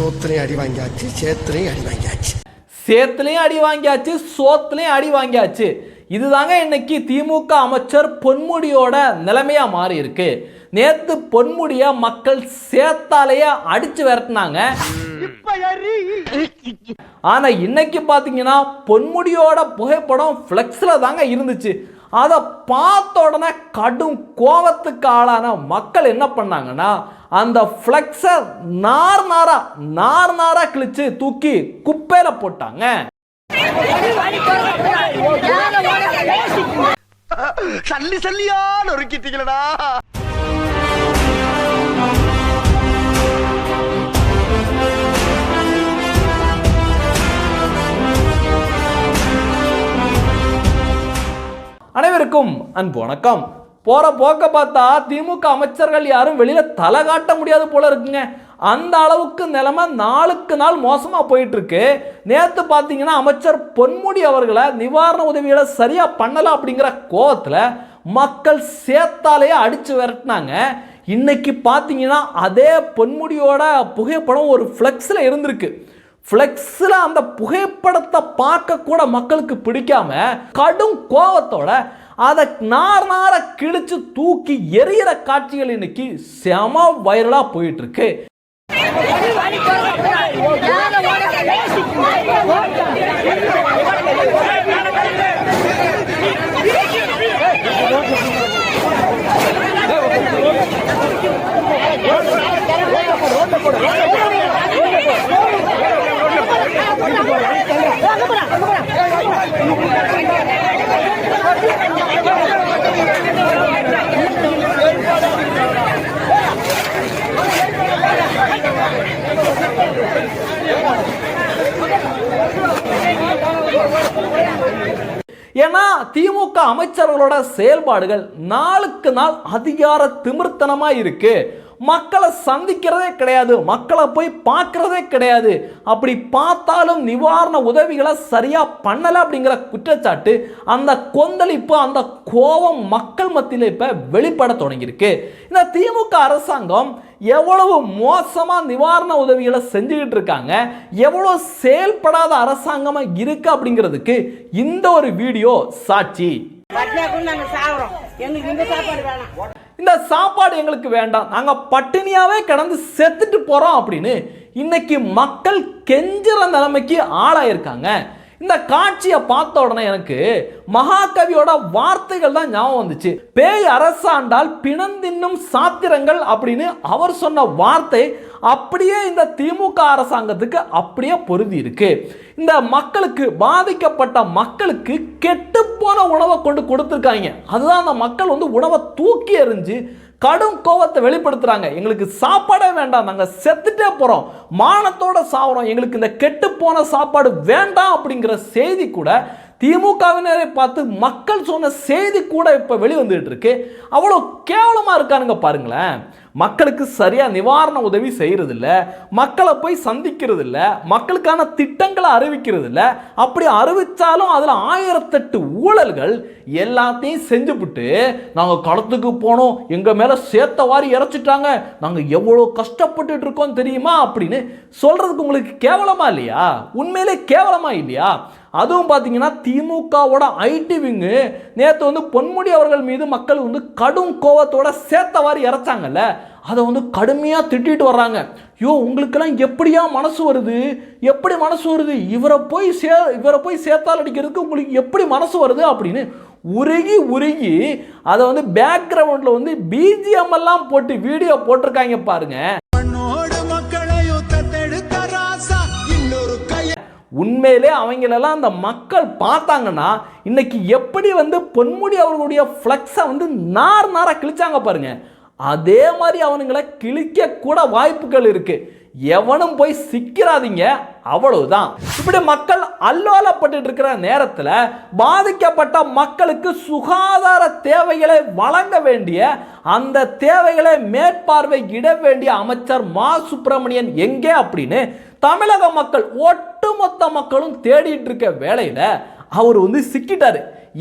சோத்துலையும் அடி வாங்கியாச்சு சேத்துலையும் அடி வாங்கியாச்சு. சேத்துலையும் அடி வாங்கியாச்சு சோத்துலையும் அடி வாங்கியாச்சு. இதுதாங்க இன்னைக்கு திமுக அமைச்சர் பொன்முடியோட நிலைமையா மாறி இருக்கு. நேத்து பொன்முடிய மக்கள் சேத்தாலேயே அடிச்சு விரட்டினாங்க. ஆனா இன்னைக்கு பாத்தீங்கன்னா பொன்முடியோட புகைப்படம் ஃப்ளெக்ஸ்ல தாங்க இருந்துச்சு. அதை பார்த்த உடனே கடும் கோபத்துக்கு ஆளான மக்கள் என்ன பண்ணாங்கன்னா அந்த ஃப்ளெக்ஸை நார் நாரா நார் நாரா கிழிச்சு தூக்கி குப்பையில போட்டாங்க. சல்லி சல்லியா நொறுக்கிட்டீங்களடா. அனைவருக்கும் அன்பு வணக்கம். போகிற போக்க பார்த்தா திமுக அமைச்சர்கள் யாரும் வெளியில் தலை காட்ட முடியாது போல இருக்குங்க. அந்த அளவுக்கு நிலைமை நாளுக்கு நாள் மோசமாக போயிட்டுருக்கு. நேற்று பார்த்தீங்கன்னா அமைச்சர் பொன்முடி அவர்களை நிவாரண உதவிகளை சரியாக பண்ணலை அப்படிங்கிற கோபத்தில் மக்கள் சேத்தாலேயே அடித்து விரட்டினாங்க. இன்னைக்கு பார்த்தீங்கன்னா அதே பொன்முடியோட புகைப்படம் ஒரு ஃப்ளெக்ஸில் இருந்திருக்கு. ஃப்ளெக்ஸில் அந்த புகைப்படத்தை பார்க்க கூட மக்களுக்கு பிடிக்காம கடும் கோபத்தோட அதை நார் நார கிழிச்சு தூக்கி எரியிற காட்சிகள் இன்னைக்கு செம வைரலாக போயிட்டு இருக்கு ஏன்னா திமுக அமைச்சர்களோட செயல்பாடுகள் நாளுக்கு நாள் அதிகார திமிர்த்தனமா இருக்கு. மக்களை சந்திக்கிறதே கிடையாது மக்களை போய் பார்க்கறதே கிடையாது. அப்படி பார்த்தாலும் நிவாரண உதவிகளை சரியாக பண்ணலை அப்படிங்கிற குற்றச்சாட்டு அந்த கொந்தளிப்பு அந்த கோபம் மக்கள் மத்தியில் இப்போ வெளிப்பட தொடங்கியிருக்கு. இந்த திமுக அரசாங்கம் எவ்வளவு மோசமாக நிவாரண உதவிகளை செஞ்சுக்கிட்டு இருக்காங்க எவ்வளோ செயல்படாத அரசாங்கமாக இருக்கு அப்படிங்கிறதுக்கு இந்த ஒரு வீடியோ சாட்சி. எங்களுக்கு இந்த சாப்பாடு வேணாம். இந்த சாப்பாடு எங்களுக்கு வேண்டாம். நாங்கள் பட்டினியாகவே கிடந்து செத்துட்டு போகிறோம் அப்படின்னு இன்னைக்கு மக்கள் கெஞ்சுற நிலைமைக்கு ஆளாயிருக்காங்க. இந்த காட்சியை பார்த்த உடனே எனக்கு மகாகவியோட வார்த்தைகள் தான் ஞாபகம் வந்துச்சு. பேய் அரசாண்டால் பிணந்தின்னும் சாத்திரங்கள் அப்படின்னு அவர் சொன்ன வார்த்தை அப்படியே இந்த திமுக அரசாங்கத்துக்கு அப்படியே பொருதி இருக்கு. இந்த மக்களுக்கு பாதிக்கப்பட்ட மக்களுக்கு கெட்டுப்போன உணவை கொண்டு கொடுத்துருக்காங்க. அதுதான் அந்த மக்கள் வந்து உணவை தூக்கி எறிஞ்சு கடும் கோபத்தை வெளிப்படுத்துறாங்க. எங்களுக்கு சாப்பாடே வேண்டாம் நாங்கள் செத்துட்டே போகிறோம் மானத்தோட சாவறோம். எங்களுக்கு இந்த கெட்டு போன சாப்பாடு வேண்டாம் அப்படிங்கிற செய்தி கூட திமுகவினரை பார்த்து மக்கள் சொன்ன செய்தி கூட இப்போ வெளிவந்துட்டு இருக்கு. அவ்வளோ கேவலமாக இருக்கானுங்க பாருங்களேன். மக்களுக்கு சரியாக நிவாரண உதவி செய்கிறதில்ல மக்களை போய் சந்திக்கிறதில்ல மக்களுக்கான திட்டங்களை அறிவிக்கிறது இல்லை அப்படி அறிவித்தாலும் அதில் ஆயிரத்தெட்டு ஊழல்கள் எல்லாத்தையும் செஞ்சுவிட்டு நாங்கள் களத்துக்கு போனோம் எங்கள் மேலே சேர்த்த வாரி இறைச்சிட்டாங்க நாங்கள் எவ்வளோ கஷ்டப்பட்டுட்டு இருக்கோம் தெரியுமா அப்படின்னு சொல்கிறதுக்கு உங்களுக்கு கேவலமாக இல்லையா? உண்மையிலே கேவலமாக இல்லையா? அதுவும் பார்த்தீங்கன்னா திமுகவோட ஐடி விங்கு நேற்று வந்து பொன்முடி அவர்கள் மீது மக்கள் வந்து கடும் கோவத்தோட சேர்த்தவாறு இறைச்சாங்கல்ல அதை வந்து கடுமையாக திட்டிட்டு வர்றாங்க. யோ உங்களுக்கெல்லாம் எப்படியா மனசு வருது? எப்படி மனசு வருது? இவரை போய் சே இவரை போய் சேர்த்தால் அடிக்கிறதுக்கு உங்களுக்கு எப்படி மனசு வருது அப்படின்னு உருகி உருகி அதை வந்து பேக்ரவுண்டில் வந்து பிஜிஎம் எல்லாம் போட்டு வீடியோ போட்டிருக்காங்க பாருங்க. உண்மையிலே அவங்களெல்லாம் அந்த மக்கள் பார்த்தாங்கன்னா இன்னைக்கு எப்படி வந்து பொன்முடி அவர்களுடைய ஃப்ளக்ஸை வந்து நார் நாரா கிழிச்சாங்க பாருங்க. அதே மாதிரி அவனுங்களை கிழிக்க கூட வாய்ப்புகள் இருக்கு. எவனும் போய் சிக்கிறாதீங்க அவ்வளவுதான். இப்படி மக்கள் அல்லோலப்பட்டு இருக்கிற நேரத்தில் பாதிக்கப்பட்ட மக்களுக்கு சுகாதார தேவைகளை வழங்க வேண்டிய அந்த தேவைகளை மேற்பார்வை இட வேண்டிய அமைச்சர் மா. சுப்பிரமணியன் எங்கே அப்படின்னு தமிழக மக்கள் ஒட்டுமொத்த மக்களும் தேடிட்டு இருக்க வேலையில அவர் வந்து சிக்கிட்டாரு.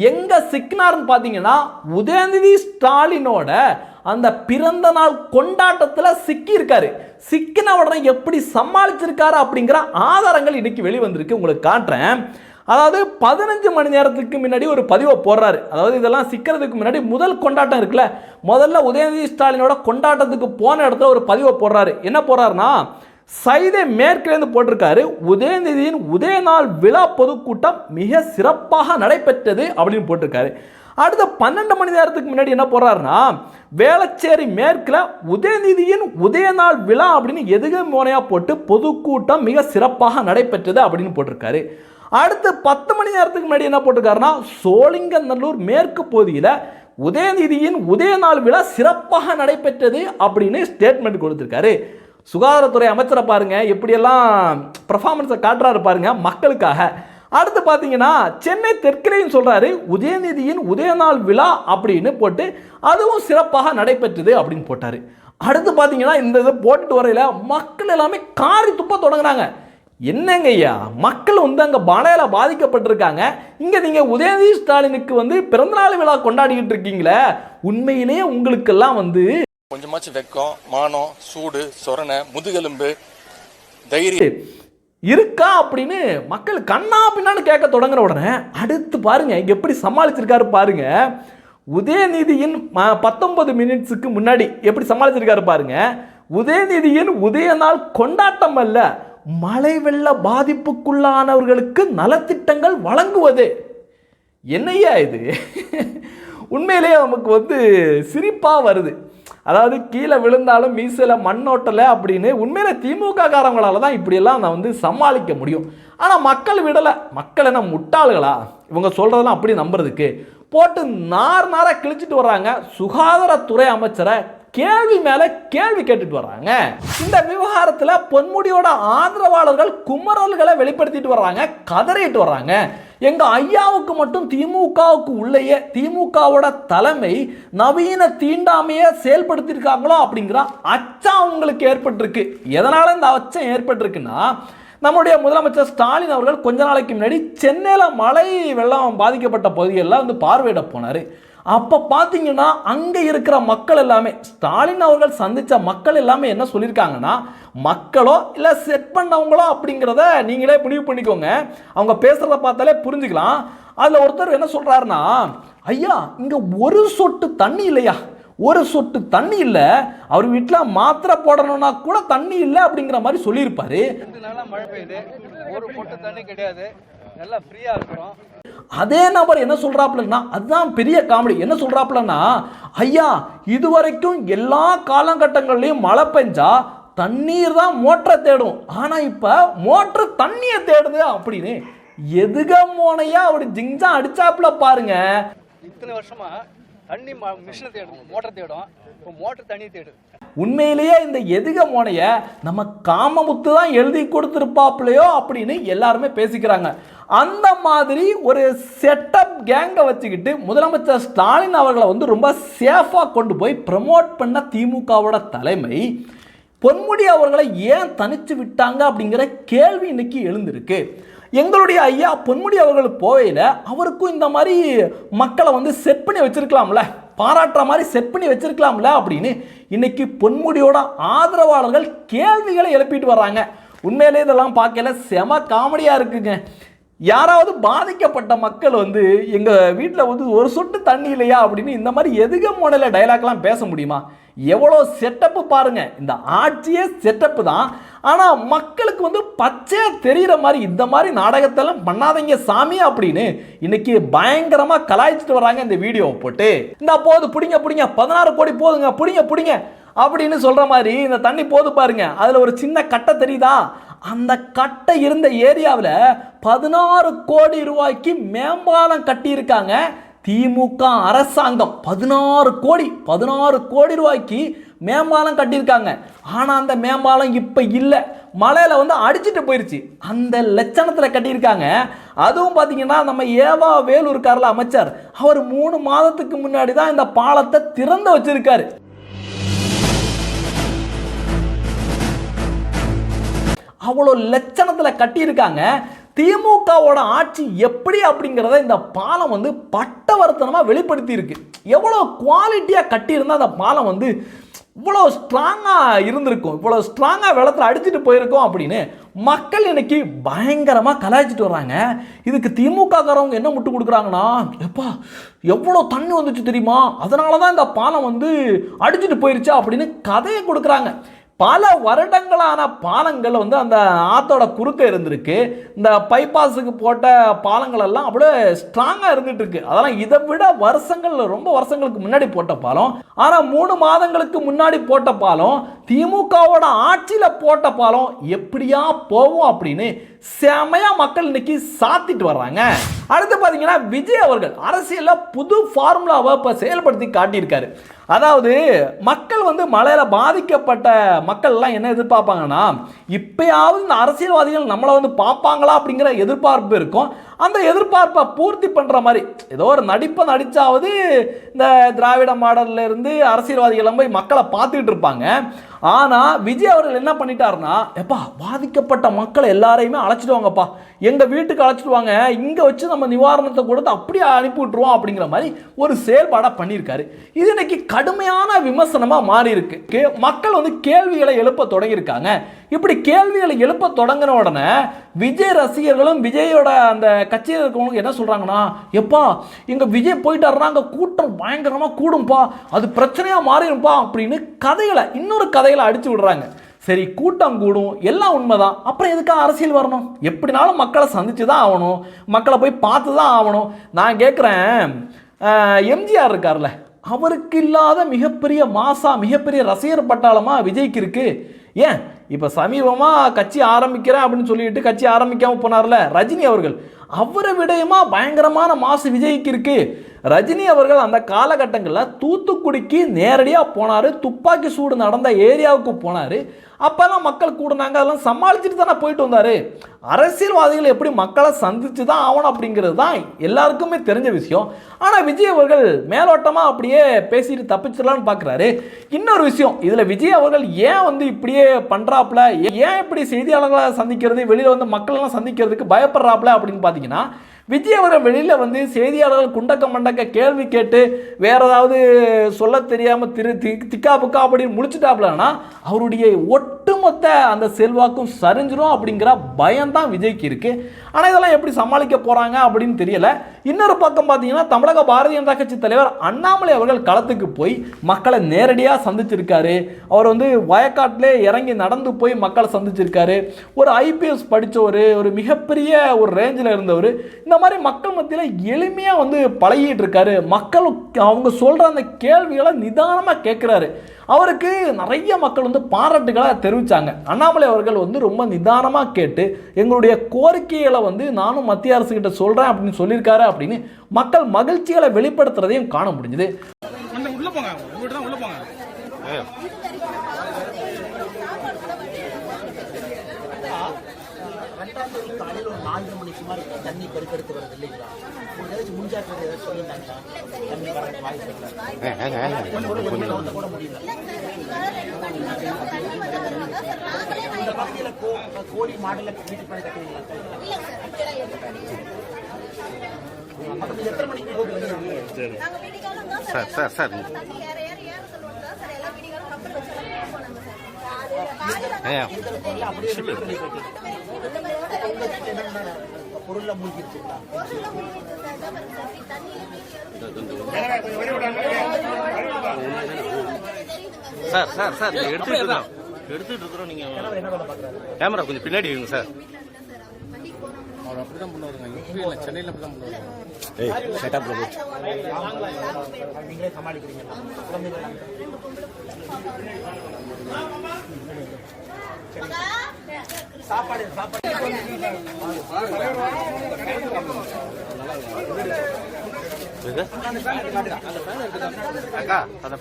எங்க சிக்கினாருன்னு பார்த்தீங்கன்னா உதயநிதி ஸ்டாலினோட அந்த பிறந்த நாள் கொண்டாட்டத்தில் சிக்கியிருக்காரு. சிக்கின உடனே எப்படி சமாளிச்சிருக்காரு அப்படிங்கிற ஆதாரங்கள் இன்னைக்கு வெளிவந்திருக்கு. உங்களுக்கு காட்டுறேன் அதாவது பதினஞ்சு மணி நேரத்துக்கு முன்னாடி ஒரு பதிவை போடுறாரு. அதாவது இதெல்லாம் சிக்கிறதுக்கு முன்னாடி முதல் கொண்டாட்டம் இருக்குல்ல. முதல்ல உதயநிதி ஸ்டாலினோட கொண்டாட்டத்துக்கு போன இடத்துல ஒரு பதிவை போடுறாரு. என்ன போடுறாருன்னா சைதை மேற்கிலேருந்து போட்டிருக்காரு. உதயநிதியின் உதயநாள் விழா பொதுக்கூட்டம் மிக சிறப்பாக நடைபெற்றது அப்படின்னு போட்டிருக்காரு. அடுத்த பன்னெண்டு மணி நேரத்துக்கு முன்னாடி என்ன போடுறாருன்னா வேளச்சேரி மேற்கில் உதயநிதியின் உதயநாள் விழா அப்படின்னு எதுக மோனையாக போட்டு பொதுக்கூட்டம் மிக சிறப்பாக நடைபெற்றது அப்படின்னு போட்டிருக்காரு. அடுத்து பத்து மணி நேரத்துக்கு முன்னாடி என்ன போட்டிருக்காருன்னா சோழிங்கநல்லூர் மேற்கு பகுதியில் உதயநிதியின் உதயநாள் விழா சிறப்பாக நடைபெற்றது அப்படின்னு ஸ்டேட்மெண்ட் கொடுத்துருக்காரு. சுகாதாரத்துறை அமைச்சரை பாருங்கள் எப்படியெல்லாம் பர்ஃபார்மன்ஸை காட்டுறாரு பாருங்கள் மக்களுக்காக. அடுத்து பார்த்தீங்கன்னா சென்னை தெற்கிலையும் சொல்கிறாரு உதயநிதியின் உதயநாள் விழா அப்படின்னு போட்டு அதுவும் சிறப்பாக நடைபெற்றது அப்படின்னு போட்டார். அடுத்து பார்த்தீங்கன்னா இந்த இதை போட்டுட்டு வரையில் மக்கள் எல்லாமே காரி துப்ப தொடங்குறாங்க. என்னங்க ஐயா மக்கள் வந்து அங்கே மழையில் பாதிக்கப்பட்டிருக்காங்க. இங்கே நீங்கள் உதயநிதி ஸ்டாலினுக்கு வந்து பிறந்தநாள் விழா கொண்டாடிக்கிட்டு இருக்கீங்களே உண்மையிலேயே உங்களுக்கெல்லாம் வந்து கொஞ்சமாச்சும் வெக்கம் மானம் சூடு சொரணை முதுகெலும்பு தைரியம். இருக்கா அப்படின்னு மக்கள் கண்ணா பின்னான்னு கேட்க தொடங்குற உடனே அடுத்து பாருங்க எப்படி சமாளிச்சிருக்காரு பாருங்க. உதயநிதியின் பத்தொன்பது மினிட்ஸுக்கு முன்னாடி எப்படி சமாளிச்சிருக்காரு பாருங்க. உதயநிதியின் உதய நாள் கொண்டாட்டம் அல்ல மழை வெள்ள பாதிப்புக்குள்ளானவர்களுக்கு நலத்திட்டங்கள் வழங்குவது. என்னையா இது? உண்மையிலேயே நமக்கு வந்து சிரிப்பாக வருது. அதாவது கீழே விழுந்தாலும் மீசையில் மண்ணோட்டலை அப்படின்னு உண்மையில திமுக காரங்களால தான் இப்படியெல்லாம் நான் வந்து சமாளிக்க முடியும். ஆனால் மக்கள் விடலை. மக்கள் என்ன முட்டாள்களா? இவங்க சொல்கிறதெல்லாம் அப்படி நம்புறதுக்கு. போட்டு நார் நாராக கிழிச்சிட்டு வர்றாங்க. சுகாதாரத்துறை அமைச்சரை கேள்வி மேலே கேள்வி கேட்டுட்டு வர்றாங்க. இந்த விவகாரத்தில் பொன்முடியோட ஆதரவாளர்கள் குமரல்களை வெளிப்படுத்திட்டு வர்றாங்க கதறிட்டு வர்றாங்க. எங்கள் ஐயாவுக்கு மட்டும் திமுகவுக்கு உள்ளேயே திமுகவோட தலைமை நவீன தீண்டாமையை செயல்படுத்தியிருக்காங்களோ அப்படிங்கிற அச்சம் அவங்களுக்கு ஏற்பட்டிருக்கு. எதனால் இந்த அச்சம் ஏற்பட்டிருக்குன்னா நம்முடைய முதலமைச்சர் ஸ்டாலின் அவர்கள் கொஞ்ச நாளைக்கு முன்னாடி சென்னையில் மழை வெள்ளம் பாதிக்கப்பட்ட பகுதிகளெலாம் வந்து பார்வையிட போனார். அப்போ பார்த்தீங்கன்னா அங்கே இருக்கிற மக்கள் எல்லாமே ஸ்டாலின் அவர்கள் சந்தித்த மக்கள் எல்லாமே என்ன சொல்லியிருக்காங்கன்னா மக்களோ இல்லை செட் பண்ணவங்களோ அப்படிங்கிறத நீங்களே முடிவு பண்ணிக்கோங்க. அவங்க பேசுகிறத பார்த்தாலே புரிஞ்சுக்கலாம். அதில் ஒருத்தர் என்ன சொல்கிறாருன்னா ஐயா இங்கே ஒரு சொட்டு தண்ணி இல்லையா? ஒரு சொட்டு தண்ணி இல்லை. அவர் வீட்டில் மாத்திரை போடணும்னா கூட தண்ணி இல்லை அப்படிங்கிற மாதிரி சொல்லியிருப்பாரு. மழை பெய்யுது. ஒரு சொட்டு தண்ணி கிடையாது. நல்லா ஃப்ரீயா இருக்கிறோம். அதே நபர் என்ன சொல்றாப்புலன்னா அதுதான் பெரிய காமெடி. என்ன சொல்றாப்புலன்னா ஐயா இதுவரைக்கும் எல்லா காலகட்டங்கள்லையும் மழை பெஞ்சா தண்ணீர் தான் மோட்டரை தேடும். ஆனா இப்ப மோட்டர் தண்ணியை தேடுது அப்படின்னு. எதுக மோனையா அப்படி ஜிங்ஜா அடிச்சாப்புல பாருங்க. இத்தனை வருஷமா தண்ணி மிஷினை தேடும் மோட்டர் தேடும். இப்போ மோட்டர் தண்ணி தேடுது. உண்மையிலேயே இந்த எதுக மோனைய நம்ம காமமுத்து தான் எழுதி கொடுத்துருப்பாப்புலையோ அப்படின்னு எல்லாருமே பேசிக்கிறாங்க. அந்த மாதிரி ஒரு செட்டப் கேங்கை வச்சுக்கிட்டு முதலமைச்சர் ஸ்டாலின் அவர்களை வந்து ரொம்ப சேஃபாக கொண்டு போய் ப்ரமோட் பண்ண திமுகவோட தலைமை பொன்முடி அவர்களை ஏன் தனிச்சு விட்டாங்க அப்படிங்கிற கேள்வி இன்னைக்கு எழுந்திருக்கு. எங்களுடைய ஐயா பொன்முடி அவர்கள் போவையில் அவருக்கும் இந்த மாதிரி மக்களை வந்து செட் பண்ணி வச்சுருக்கலாம்ல பாராட்டுற மாதிரி செட் பண்ணி வச்சுருக்கலாம்ல அப்படின்னு இன்னைக்கு பொன்முடியோட ஆதரவாளர்கள் கேள்விகளை எழுப்பிட்டு வர்றாங்க. உண்மையிலே இதெல்லாம் பார்க்கல செம காமெடியாக இருக்குங்க. யாராவது பாதிக்கப்பட்ட மக்கள் வந்து எங்கள் வீட்டில் வந்து ஒரு சொட்டு தண்ணி இல்லையா அப்படின்னு இந்த மாதிரி எதுக மாடலில் டைலாக்லாம் பேச முடியுமா? எவ்வளோ செட்டப்பு பாருங்க. இந்த ஆட்சியே செட்டப்பு தான். ஆனால் மக்களுக்கு வந்து பச்சையாக தெரிகிற மாதிரி இந்த மாதிரி நாடகத்தெல்லாம் பண்ணாதீங்க சாமி அப்படின்னு இன்னைக்கு பயங்கரமாக கலாய்ச்சிட்டு வராங்க இந்த வீடியோவை போட்டு. இந்த போது பிடிங்க பிடிங்க. பதினாறு கோடி போதுங்க. பிடிங்க பிடிங்க. அப்படின்னு சொல்கிற மாதிரி இந்த தண்ணி போது பாருங்க. அதில் ஒரு சின்ன கட்டை தெரியுதா? அந்த கட்டை இருந்த ஏரியாவில் பதினாறு கோடி ரூபாய்க்கு மேம்பாலம் கட்டியிருக்காங்க. திமுக அரசாங்கம் பதினாறு கோடி பதினாறு கோடி ரூபாய்க்கு மேம்பாலம் கட்டியிருக்காங்க. ஆனால் அந்த மேம்பாலம் இப்போ இல்லை. மலையில் வந்து அடிச்சிட்டு போயிடுச்சு அந்த லட்சணத்தில் கட்டியிருக்காங்க. அதுவும் பார்த்தீங்கன்னா நம்ம ஏவா வேலூர்காரில் அமைச்சர் அவர் மூணு மாதத்துக்கு முன்னாடி தான் இந்த பாலத்தை திறந்து வச்சிருக்காரு. அவ்வளோ லட்சணத்தில் கட்டியிருக்காங்க. திமுகவோட ஆட்சி எப்படி அப்படிங்கிறத இந்த பாலம் வந்து பட்டவர்த்தனமாக வெளிப்படுத்தி இருக்கு எவ்வளோ குவாலிட்டியாக கட்டியிருந்தால் அந்த பாலம் வந்து இவ்வளோ ஸ்ட்ராங்காக இருந்திருக்கும். இவ்வளோ ஸ்ட்ராங்காக வெள்ளத்தில் அடிச்சுட்டு போயிருக்கோம் அப்படின்னு மக்கள் இன்னைக்கு பயங்கரமாக கலாய்ச்சிட்டு வர்றாங்க. இதுக்கு திமுகக்காரவங்க என்ன முட்டு கொடுக்குறாங்கன்னா எப்பா எவ்வளோ தண்ணி வந்துச்சு தெரியுமா? அதனால தான் இந்த பாலம் வந்து அடிச்சுட்டு போயிருச்சா? அப்படின்னு கதையை கொடுக்குறாங்க. பல வருடங்களான பாலங்கள் வந்து அந்த ஆத்தோட குறுக்க இருந்திருக்கு. இந்த பைபாஸுக்கு போட்ட பாலங்கள் எல்லாம் அப்படியே ஸ்ட்ராங்காக இருந்துட்டு இருக்கு. அதெல்லாம் இதை விட வருஷங்கள் ரொம்ப வருஷங்களுக்கு முன்னாடி போட்ட பாலம். ஆனால் மூணு மாதங்களுக்கு முன்னாடி போட்ட பாலம் திமுகவோட ஆட்சியில் போட்ட பாலம் எப்படியா போவோம் அப்படின்னு செமையாக மக்கள் இன்னைக்கு சாத்திட்டு வர்றாங்க. அடுத்து பார்த்தீங்கன்னா விஜய் அவர்கள் அரசியலில் புது ஃபார்முலாவை இப்போ செயல்படுத்தி காட்டியிருக்காரு. அதாவது மக்கள் வந்து மழையில் பாதிக்கப்பட்ட மக்கள்லாம் என்ன எதிர்பார்ப்பாங்கன்னா இப்பயாவது இந்த அரசியல்வாதிகள் நம்மளை வந்து பார்ப்பாங்களா அப்படிங்கிற எதிர்பார்ப்பு இருக்கும். அந்த எதிர்பார்ப்பை பூர்த்தி பண்ணுற மாதிரி ஏதோ ஒரு நடிப்பை நடித்தாவது இந்த திராவிட மாடலில் இருந்து அரசியல்வாதிகள் போய் மக்களை பார்த்துக்கிட்டு இருப்பாங்க. ஆனால் விஜய் அவர்கள் என்ன பண்ணிட்டாருன்னா எப்பா பாதிக்கப்பட்ட மக்களை எல்லாரையுமே அழைச்சிடுவாங்கப்பா. எங்கள் வீட்டுக்கு அழைச்சிடுவாங்க. இங்கே வச்சு நம்ம நிவாரணத்தை கொடுத்து அப்படியே அனுப்பி விட்டுருவோம் அப்படிங்கிற மாதிரி ஒரு செயல்பாடாக பண்ணியிருக்காரு. இது இன்னைக்கு கடுமையான விமர்சனமாக மாறி இருக்கு கே- மக்கள் வந்து கேள்விகளை எழுப்ப தொடங்கியிருக்காங்க. இப்படி கேள்விகளை எழுப்ப தொடங்கின உடனே விஜய் ரசிகர்களும் விஜயோட அந்த கட்சியில் இருக்கவங்களுக்கு என்ன சொல்கிறாங்கன்னா எப்பா இங்கே விஜய் போயிட்டாருன்னா அங்கே கூட்டம் பயங்கரமாக கூடும்பா. அது பிரச்சனையாக மாறிடும்பா அப்படின்னு கதைகளை இன்னொரு கதை கதைகளை அடிச்சு விடுறாங்க. சரி கூட்டம் கூடும். எல்லாம் உண்மைதான். அப்புறம் எதுக்காக அரசியல் வரணும்? எப்படினாலும் மக்களை சந்திச்சு தான் ஆகணும். மக்களை போய் பார்த்து தான் ஆகணும். நான் கேட்குறேன் எம்ஜிஆர் இருக்கார்ல அவருக்கு இல்லாத மிகப்பெரிய மாசா மிகப்பெரிய ரசிகர் பட்டாளமா விஜய்க்கு இருக்கு. ஏன்? இப்போ சமீபமாக கட்சி ஆரம்பிக்கிறேன் அப்படின்னு சொல்லிட்டு கட்சி ஆரம்பிக்காமல் போனார்ல ரஜினி அவர்கள். அவரை விடயமா பயங்கரமான மாசு விஜய்க்கு இருக்கு? ரஜினி அவர்கள் அந்த காலகட்டங்களில் தூத்துக்குடிக்கு நேரடியாக போனார் துப்பாக்கி சூடு நடந்த ஏரியாவுக்கு போனார். அப்போல்லாம் மக்கள் கூடினாங்க அதெல்லாம் சமாளிச்சுட்டு தானே போயிட்டு வந்தார். அரசியல்வாதிகள் எப்படி மக்களை சந்தித்து தான் ஆகணும் அப்படிங்கிறது தான் எல்லாருக்குமே தெரிஞ்ச விஷயம். ஆனால் விஜய் அவர்கள் மேலோட்டமாக அப்படியே பேசிட்டு தப்பிச்சிடலான்னு பார்க்குறாரு இன்னொரு விஷயம் இதில் விஜய் அவர்கள் ஏன் வந்து இப்படியே பண்ணுறாப்புல ஏன் இப்படி செய்தியாளர்களை சந்திக்கிறது? வெளியில் வந்து மக்களெல்லாம் சந்திக்கிறதுக்கு பயப்படுறாப்புல அப்படின்னு பார்த்தீங்கன்னா விஜய் அவர்கள் வெளியில் வந்து செய்தியாளர்கள் குண்டக்க மண்டக்க கேள்வி கேட்டு வேற ஏதாவது சொல்ல தெரியாமல் திரு தி திக்கா புக்கா அப்படின்னு முடிச்சுட்டாப்லன்னா அவருடைய ஒட்டுமொத்த அந்த செல்வாக்கும் சரிஞ்சிரும் அப்படிங்கிற பயம்தான் விஜய்க்கு இருக்குது ஆனால் இதெல்லாம் எப்படி சமாளிக்க போகிறாங்க அப்படின்னு தெரியல. இன்னொரு பக்கம் பார்த்தீங்கன்னா தமிழக பாரதிய ஜனதா கட்சி தலைவர் அண்ணாமலை அவர்கள் களத்துக்கு போய் மக்களை நேரடியாக சந்திச்சிருக்காரு. அவர் வந்து வயக்காட்டிலே இறங்கி நடந்து போய் மக்களை சந்திச்சிருக்காரு. ஒரு ஐபிஎஸ் படித்தவர் ஒரு மிகப்பெரிய ஒரு ரேஞ்சில் இருந்தவர். இந்த மாதிரி மக்கள் மத்தியில் எளிமையாக வந்து பழகிட்டு இருக்காரு மக்கள் அவங்க சொல்கிற அந்த கேள்விகளை நிதானமாக கேட்குறாரு அவருக்கு நிறைய மக்கள் வந்து பாராட்டுகளை தெரிவித்தாங்க அண்ணாமலை அவர்கள் வந்து ரொம்ப நிதானமாக கேட்டு எங்களுடைய கோரிக்கைகளை வந்து நானும் மத்திய அரசு கிட்ட சொல்கிறேன் அப்படின்னு சொல்லியிருக்காரு அப்படின்னு மக்கள் மகிழ்ச்சிகளை வெளிப்படுத்துறதையும் காண முடிஞ்சுது காலையில் ஒரு சுமார் தண்ணி பெருக்கெடுத்து வருது இல்லைங்களா? உங்களுக்கு ஏதாச்சும் முன்ஜாக்கிரதை ஏதாச்சும் சொல்லியிருந்தாங்களா? தண்ணி வர வாய்ப்பு இல்லை கூட முடியல. இந்த பகுதியில் கோ கோழி மாடல வீட்டு பண்ணி கட்டுவீங்களா? எத்தனை மணிக்கு சார் சார் சார். ஏன் பொருள்ல மூழ்கிருச்சுங்களா சார் சார் சார் எடுத்துட்டு இருக்கோம் எடுத்துட்டு இருக்கிறோம் நீங்க கேமரா கொஞ்சம் பின்னாடி வைங்க சார் அந்த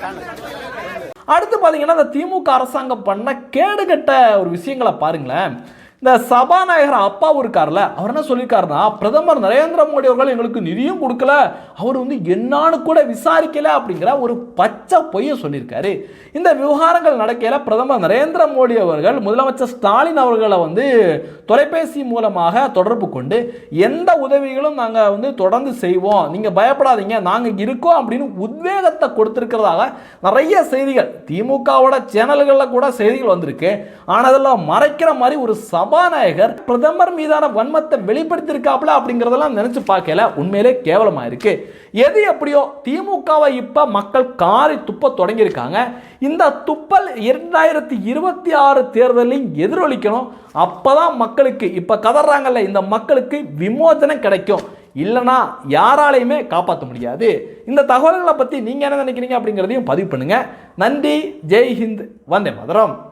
அடுத்து பார்த்தீங்கன்னா இந்த திமுக அரசாங்கம் பண்ண கேடுகட்ட ஒரு விஷயங்களை பாருங்களேன். இந்த சபாநாயகர் அப்பாவும் இருக்கார்ல அவர் என்ன சொல்லியிருக்காருன்னா பிரதமர் நரேந்திர மோடி அவர்கள் எங்களுக்கு நிதியும் கொடுக்கல அவர் வந்து என்னான்னு கூட விசாரிக்கல அப்படிங்கிற ஒரு பச்சை பொய்யை சொல்லியிருக்காரு. இந்த விவகாரங்கள் நடக்கையில் பிரதமர் நரேந்திர மோடி அவர்கள் முதலமைச்சர் ஸ்டாலின் அவர்களை வந்து தொலைபேசி மூலமாக தொடர்பு கொண்டு எந்த உதவிகளும் நாங்கள் வந்து தொடர்ந்து செய்வோம் நீங்கள் பயப்படாதீங்க நாங்கள் இருக்கோம் அப்படின்னு உத்வேகத்தை கொடுத்துருக்கிறதாக நிறைய செய்திகள் திமுகவோட சேனல்களில் கூட செய்திகள் வந்திருக்கு. ஆனால் அதெல்லாம் மறைக்கிற மாதிரி ஒரு சபாநாயகர் பிரதமர் மீதான வன்மத்தை வெளிப்படுத்தியிருக்காப்ல அப்படிங்கிறதெல்லாம் நினைச்சு பார்க்கல. உண்மையிலே கேவலமா இருக்கு. எது எப்படியோ திமுகவை இப்ப மக்கள் காரி துப்ப தொடங்கியிருக்காங்க. இந்த துப்பல் இரண்டாயிரத்தி இருபத்தி ஆறு தேர்தலையும் எதிரொலிக்கணும். அப்பதான் மக்களுக்கு இப்ப கதறாங்கல்ல இந்த மக்களுக்கு விமோசனம் கிடைக்கும். இல்லைனா யாராலையுமே காப்பாற்ற முடியாது. இந்த தகவல்களை பற்றி நீங்கள் என்ன நினைக்கிறீங்க அப்படிங்கிறதையும் பதிவு பண்ணுங்க. நன்றி. ஜெய் ஹிந்த் வந்தே மதுரம்.